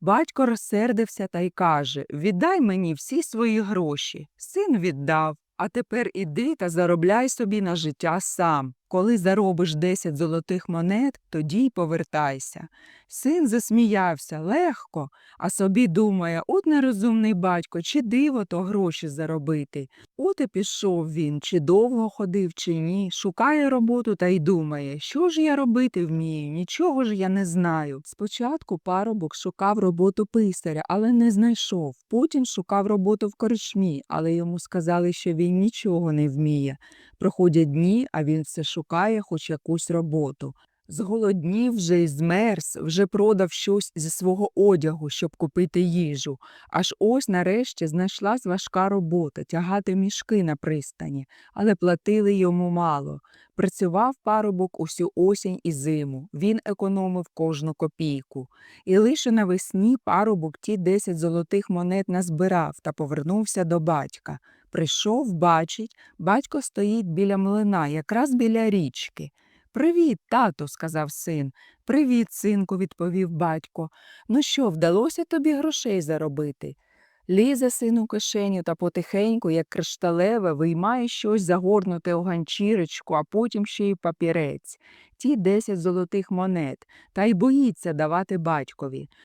Батько розсердився та й каже Віддай мені всі свої гроші. Син віддав. А тепер іди та заробляй собі на життя сам. Коли заробиш 10 золотих монет, тоді й повертайся. Син засміявся легко, а собі думає, от нерозумний батько, чи диво то гроші заробити. От і пішов він, чи довго ходив, чи ні, шукає роботу та й думає, що ж я робити вмію, нічого ж я не знаю. Спочатку парубок шукав роботу писаря, але не знайшов. Потім шукав роботу в корчмі, але йому сказали, що він нічого не вміє. Проходять дні, а він все шукає хоч якусь роботу. Зголоднів вже й змерз, вже продав щось зі свого одягу, щоб купити їжу. Аж ось нарешті знайшлась важка робота тягати мішки на пристані, але платили йому мало. Працював парубок усю осінь і зиму. Він економив кожну копійку. І лише навесні парубок ті 10 золотих монет назбирав та повернувся до батька. Прийшов, бачить, батько стоїть біля млина, якраз біля річки. Привіт, тату, сказав син. Привіт, синку, відповів батько. Ну що, вдалося тобі грошей заробити? Лізе син у кишеню та потихеньку, як кришталеве, виймає щось загорнуте у ганчірочку, а потім ще й папірець. Ті десять золотих монет, та й боїться давати батькові.